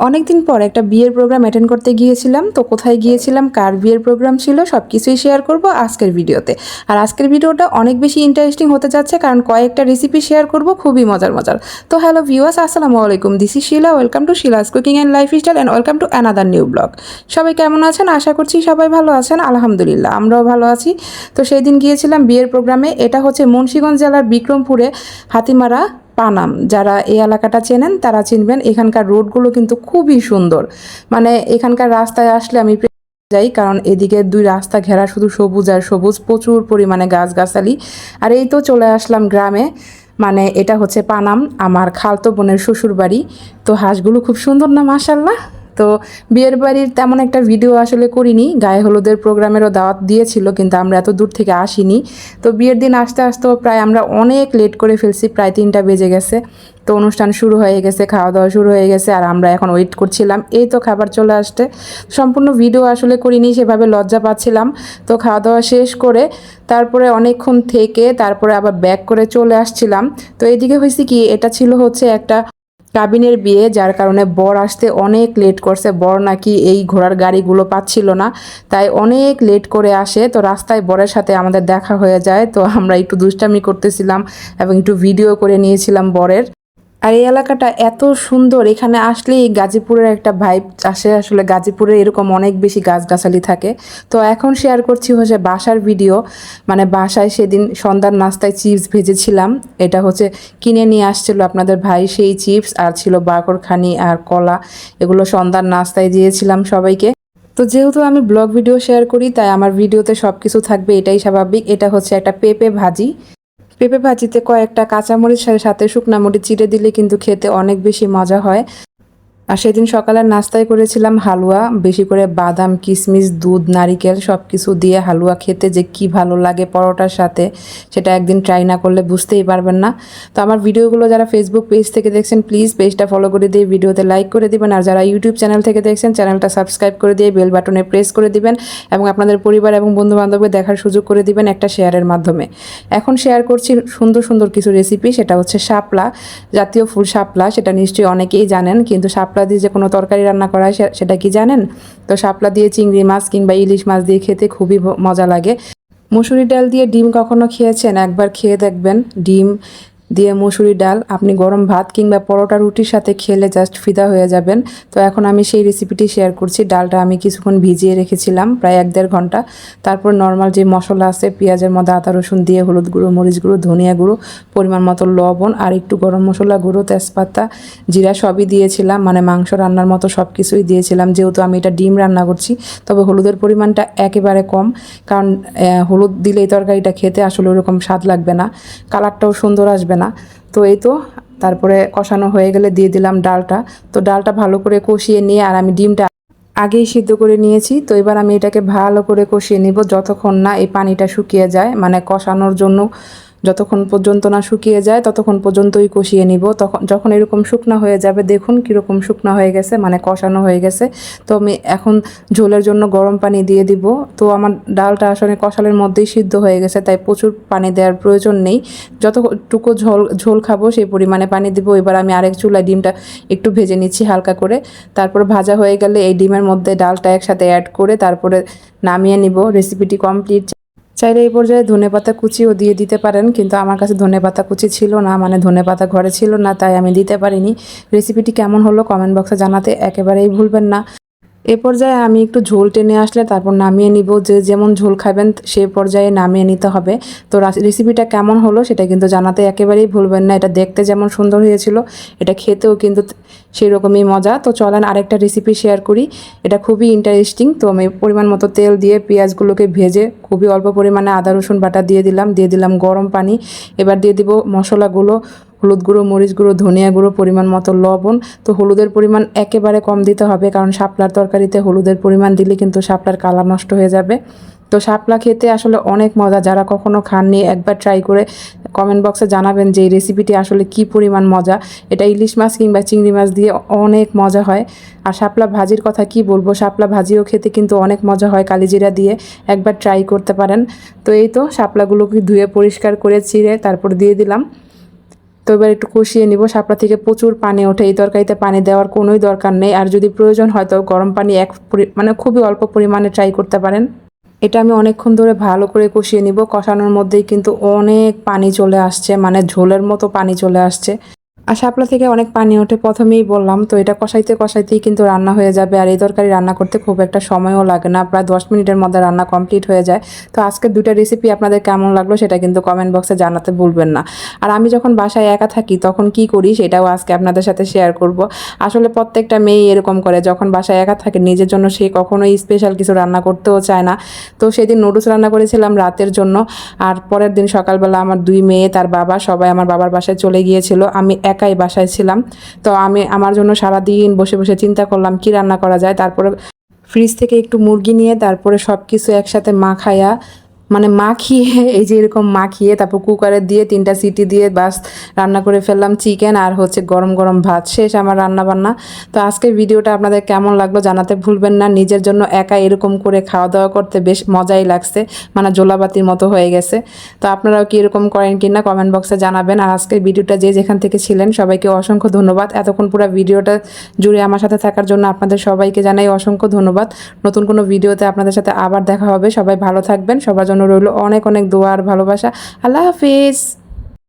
অনেকদিন পর একটা বিয়ের প্রোগ্রাম অ্যাটেন্ড করতে গিয়েছিলাম, তো কোথায় গিয়েছিলাম, কার বিয়ের প্রোগ্রাম ছিল সব কিছুই শেয়ার করব আজকের ভিডিওতে। আর আজকের ভিডিওটা অনেক বেশি ইন্টারেস্টিং হতে যাচ্ছে, কারণ কয়েকটা রেসিপি শেয়ার করব, খুবই মজার মজার। তো হ্যালো ভিউয়ার্স আসসালামু আলাইকুম this is Shila welcome to Shila's cooking and lifestyle and welcome to another new blog সবাই কেমন আছেন? আশা করছি সবাই ভালো আছেন, আলহামদুলিল্লাহ, আমরাও ভালো আছি। তো সেই দিন গিয়েছিলাম বিয়ের প্রোগ্রামে এটা হচ্ছে মুন্সিগঞ্জ জেলার বিক্রমপুরে হাতিমারা পানাম যারা এই এলাকাটা চেনেন, তারা চিনবেন এখানকার রোডগুলো কিন্তু খুবই সুন্দর। মানে এখানকার রাস্তায় আসলে আমি যাই, কারণ এদিকে দুই রাস্তা ঘেরা, শুধু সবুজ আর সবুজ, প্রচুর পরিমাণে গাছগাছালি। আর এই তো চলে আসলাম গ্রামে। মানে এটা হচ্ছে পানাম, আমার খালতো বোনের শ্বশুর বাড়ি তো হাঁসগুলো খুব সুন্দর না মাসাল্লাহ তো বিয়ের বাড়ির তেমন একটা ভিডিও আসলে করিনি। গায়ে হলুদের প্রোগ্রামেরও দাওয়াত দিয়েছিল, কিন্তু আমরা এত দূর থেকে আসিনি। তো বিয়ের দিন আসতে আসতেও প্রায় আমরা অনেক লেট করে ফেলছি, প্রায় তিনটা বেজে গেছে। তো অনুষ্ঠান শুরু হয়ে গেছে, খাওয়া দাওয়া শুরু হয়ে গেছে, আর আমরা এখন ওয়েট করছিলাম। এই তো খাবার চলে আসতে সম্পূর্ণ ভিডিও আসলে করিনি, সেভাবে লজ্জা পাচ্ছিলাম। তো খাওয়া দাওয়া শেষ করে তারপরে অনেকক্ষণ থেকে তারপরে আবার ব্যাক করে চলে আসছিলাম। তো এদিকে হয়েছে কি, এটা ছিল হচ্ছে একটা কাবিনের বিয়ে, যার কারণে বর আসতে অনেক লেট করছে। বর নাকি এই ঘোড়ার গাড়িগুলো পাচ্ছিল না, তাই অনেক লেট করে আসে। তো রাস্তায় বরের সাথে আমাদের দেখা হয়ে যায়। তো আমরা একটু দুষ্টামি করতেছিলাম এবং একটু ভিডিও করে নিয়েছিলাম বরের। আর এই এলাকাটা এত সুন্দর, এখানে আসলেই গাজীপুরের একটা ভাইব আসে আসলে গাজীপুরে এরকম অনেক বেশি গাছগাছালি থাকে। তো এখন শেয়ার করছি হচ্ছে বাসার ভিডিও মানে বাসায় সেদিন সন্ধ্যার নাস্তায় চিপস ভেজেছিলাম। এটা হচ্ছে কিনে নিয়ে আসছিল আপনাদের ভাই, সেই চিপস আর ছিল বাকরখানি আর কলা, এগুলো সন্ধ্যার নাস্তায় দিয়েছিলাম সবাইকে। তো যেহেতু আমি ব্লগ ভিডিও শেয়ার করি, তাই আমার ভিডিওতে সব কিছু থাকবে, এটাই স্বাভাবিক। এটা হচ্ছে একটা পেঁপে ভাজি। পেঁপে ভাজিতে কয়েকটা কাঁচামরিচ সাথে শুকনা মরিচ চিড়ে দিলে কিন্তু খেতে অনেক বেশি মজা হয়। আর সেদিন সকালের নাস্তায় করেছিলাম হালুয়া, বেশি করে বাদাম কিশমিশ দুধ, নারিকেল সব কিছু দিয়ে হালুয়া খেতে যে কি ভালো লাগে পরোটার সাথে, সেটা একদিন ট্রাই না করলে বুঝতেই পারবেন না। তো আমার ভিডিওগুলো যারা ফেসবুক পেজ থেকে দেখছেন প্লিজ পেজটা ফলো করে দিয়ে ভিডিওতে লাইক করে দিবেন। আর যারা ইউটিউব চ্যানেল থেকে দেখছেন চ্যানেলটা সাবস্ক্রাইব করে দিয়ে বেল বাটনে প্রেস করে দিবেন এবং আপনাদের পরিবার এবং বন্ধু বান্ধবকে দেখার সুযোগ করে দিবেন একটা শেয়ারের মাধ্যমে। এখন শেয়ার করছি সুন্দর সুন্দর কিছু রেসিপি সেটা হচ্ছে শাপলা, জাতীয় ফুল শাপলা, সেটা নিশ্চয়ই অনেকেই জানেন, কিন্তু শাপলা দিয়ে যে কোনো তরকারি রান্না করা হয় সেটা কি জানেন? তো শাপলা দিয়ে চিংড়ি মাছ কিংবা ইলিশ মাছ দিয়ে খেতে খুবই মজা লাগে। মুসুরি ডাল দিয়ে ডিম কখনো খেয়েছেন? একবার খেয়ে দেখবেন। ডিম দিয়ে মুসুরি ডাল, আপনি গরম ভাত কিংবা পরোটা রুটির সাথে খেলে জাস্ট ফিদা হয়ে যাবেন। তো এখন আমি সেই রেসিপিটি শেয়ার করছি। ডালটা আমি কিছুক্ষণ ভিজিয়ে রেখেছিলাম, প্রায় এক দেড় ঘণ্টা। তারপর নর্মাল যে মশলা আছে, পেঁয়াজের মধ্যে আদা, রসুন দিয়ে হলুদ গুঁড়ো, মরিচ গুঁড়ো, ধনিয়া গুঁড়ো, পরিমাণ মতো লবণ আর একটু গরম মশলা গুঁড়ো, তেজপাতা, জিরা সবই দিয়েছিলাম। মানে মাংস রান্নার মতো সব কিছুই দিয়েছিলাম। যেহেতু আমি এটা ডিম রান্না করছি, তবে হলুদের পরিমাণটা একেবারে কম। কারণ হলুদ দিলে এই তরকারিটা খেতে আসলে ওরকম স্বাদ লাগবে না। কালারটাও সুন্দর আসবে না। তো এই তো, তারপরে কষানো হয়ে গেলে দিয়ে দিলাম ডালটা। তো ডালটা ভালো করে কষিয়ে নিয়ে আর আমি ডিমটা আগেই সিদ্ধ করে নিয়েছি। তো এবার আমি এটাকে ভালো করে কষিয়ে নিব যতক্ষণ না এই পানিটা শুকিয়ে যায়। মানে কষানোর জন্য যতক্ষণ পর্যন্ত না শুকিয়ে যায়, ততক্ষণ পর্যন্তই কষিয়ে নিব। তখন যখন এরকম শুকনা হয়ে যাবে, দেখুন কীরকম শুকনা হয়ে গেছে মানে কষানো হয়ে গেছে। তো আমি এখন ঝোলের জন্য গরম পানি দিয়ে দিব। তো আমার ডালটা আসলে কষালের মধ্যেই সিদ্ধ হয়ে গেছে, তাই প্রচুর পানি দেওয়ার প্রয়োজন নেই। যতটুকু ঝোল ঝোল খাব, সেই পরিমাণে পানি দিব। এবার আমি আরেক চুলায় ডিমটা একটু ভেজে নিচ্ছি হালকা করে। তারপর ভাজা হয়ে গেলে এই ডিমের মধ্যে ডালটা একসাথে অ্যাড করে তারপরে নামিয়ে নিব। রেসিপিটি কমপ্লিট চাইলে এই পর্যায়ে ধনে পাতা কুচিও দিয়ে দিতে পারেন, কিন্তু আমার কাছে ধনে পাতা কুচি ছিল না মানে ধনে পাতা ঘরে ছিল না, তাই আমি দিতে পারিনি। রেসিপিটি কেমন হলো কমেন্ট বক্সে জানাতে একেবারেই ভুলবেন না। এ পর্যায়ে আমি একটু ঝোল টেনে আসলে তারপর নামিয়ে নিব। যে যেমন ঝোল খাবেন সে পর্যায়ে নামিয়ে নিতে হবে। তো রাস- রেসিপিটা কেমন হলো সেটা কিন্তু জানাতে একেবারেই ভুলবেন না। এটা দেখতে যেমন সুন্দর হয়েছিল, এটা খেতেও কিন্তু সেই রকমই মজা। তো চলেন আরেকটা রেসিপি শেয়ার করি। এটা খুবই ইন্টারেস্টিং তো আমি পরিমাণ মতো তেল দিয়ে পেঁয়াজগুলোকে ভেজে খুবই অল্প পরিমাণে আদা, রসুন বাটা দিয়ে দিলাম। দিয়ে দিলাম গরম পানি। এবার দিয়ে দিব মশলাগুলো। হলুদ গুঁড়ো, মরিচ গুঁড়ো, ধনিয়া গুঁড়ো পরিমাণ মতো লবণ। তো হলুদের পরিমাণ একেবারে কম দিতে হবে কারণ শাপলার তরকারিতে হলুদের পরিমাণ দিলে কিন্তু শাপলার কালার নষ্ট হয়ে যাবে। তো শাপলা খেতে আসলে অনেক মজা। যারা কখনো খাননি, একবার ট্রাই করে কমেন্ট বক্সে জানাবেন যে এই রেসিপিটি আসলে কি পরিমাণ মজা। এটা ইলিশ মাছ কিংবা চিংড়ি মাছ দিয়ে অনেক মজা হয়। আর শাপলা ভাজির কথা কি বলব? শাপলা ভাজিও খেতে কিন্তু অনেক মজা হয় কালিজিরা দিয়ে। একবার ট্রাই করতে পারেন। তো এই তো, শাপলাগুলোকে ধুয়ে পরিষ্কার করে চিড়ে তারপর দিয়ে দিলাম। তো এবার একটু কষিয়ে নিব। শাপলা থেকে প্রচুর পানি ওঠে। এই তরকারিতে পানি দেওয়ার কোনোই দরকার নেই। আর যদি প্রয়োজন হয় তো গরম পানি এক মানে খুবই অল্প পরিমাণে ট্রাই করতে পারেন। এটা আমি অনেকক্ষণ ধরে ভালো করে কষিয়ে নিব। কষানোর মধ্যেই কিন্তু অনেক পানি চলে আসছে। মানে ঝোলের মতো পানি চলে আসছে। আর শাপলা থেকে অনেক পানি ওঠে, প্রথমেই বললাম, তো এটা কষাইতে কষাইতেই কিন্তু রান্না হয়ে যাবে, আর এই তরকারি রান্না করতে খুব একটা সময়ও লাগে না, প্রায় দশ মিনিটের মধ্যে রান্না কমপ্লিট হয়ে যায়। তো আজকের দুটা রেসিপি আপনাদের কেমন লাগল সেটা কিন্তু কমেন্ট বক্সে জানাতে ভুলবেন না। আর আমি যখন বাসায় একা থাকি, তখন কি করি সেটাও আজকে আপনাদের সাথে শেয়ার করব। আসলে প্রত্যেকটা মেয়ে এরকম করে, যখন বাসায় একা থাকে, নিজের জন্য সে কখনোই স্পেশাল কিছু রান্না করতেও চায় না। তো সেদিন নুডলস রান্না করেছিলাম রাতের জন্য, আর পরের দিন সকালবেলা আমার দুই মেয়ে, তার বাবা, সবাই আমার বাবার বাসায় চলে গিয়েছিল। আমি একাই বাসায় ছিলাম। তো আমি আমার জন্য সারা দিন বসে বসে চিন্তা করলাম, কি রান্না করা যায়? তারপরে ফ্রিজ থেকে একটু মুরগি নিয়ে, তারপরে সব কিছু একসাথে মাখায়া মানে মাখিয়ে, এই যে এরকম মাখিয়ে, তারপর কুকারে দিয়ে তিনটা সিটি দিয়ে বাস রান্না করে ফেললাম চিকেন আর হচ্ছে গরম গরম ভাত। শেষ আমার রান্না বান্না তো আজকের ভিডিওটা আপনাদের কেমন লাগল জানাতে ভুলবেন না। নিজের জন্য একা এরকম করে খাওয়া দাওয়া করতে বেশ মজাই লাগছে। মানে জোলাবাতির মতো হয়ে গেছে। তো আপনারাও কি এরকম করেন কিনা কমেন্ট বক্সে জানাবেন। আর আজকের ভিডিওটা যে যেখান থেকে ছিলেন, সবাইকে অসংখ্য ধন্যবাদ। এতক্ষণ পুরো ভিডিওটা জুড়ে আমার সাথে থাকার জন্য আপনাদের সবাইকে জানাই অসংখ্য ধন্যবাদ। নতুন কোনো ভিডিওতে আপনাদের সাথে আবার দেখা হবে। সবাই ভালো থাকবেন। সবার রইল অনেক অনেক দোয়ার ভালোবাসা। আল্লাহ হাফিজ।